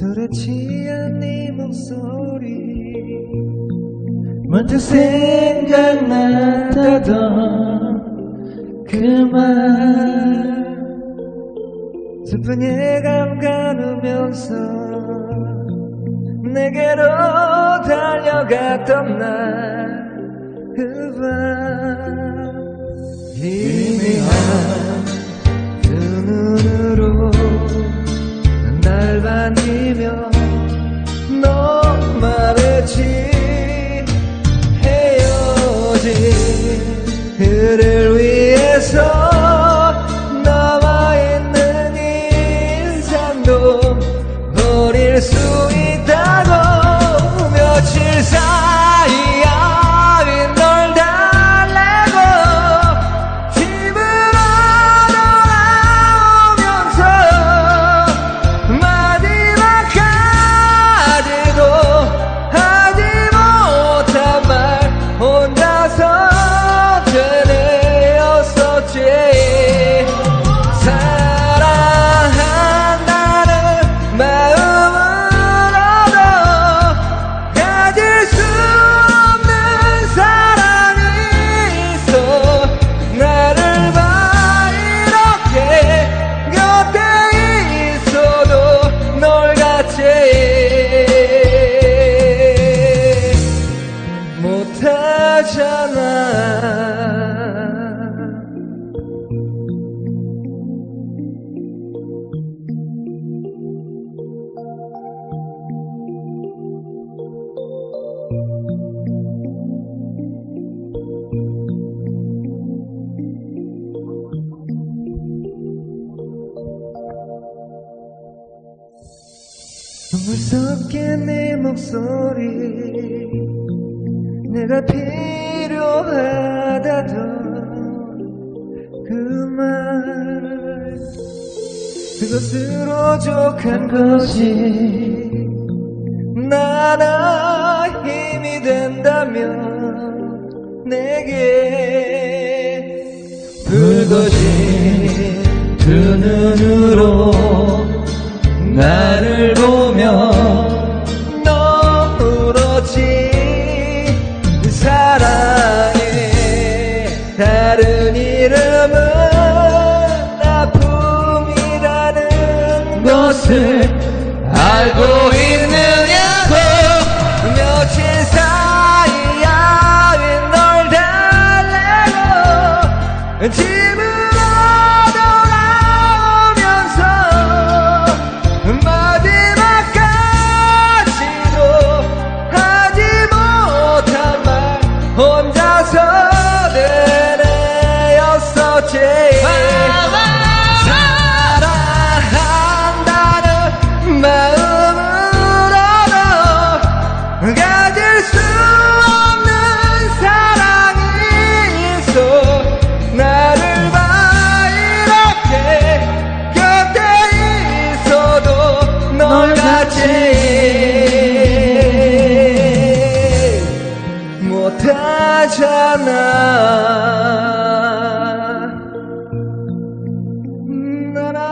술에 취한 네 목소리. 먼저 생각났다던 그말. 슬픈 예감 가누면서 내게로 달려갔던 날그밤 희미한 그를 위해서 무섭게 내 목소리. 내가 필요하다던 그말 그것으로 족한 것이 나나 힘이 된다면 내게 불거진 두 그 눈으로 것을 알고 못하잖아. 나라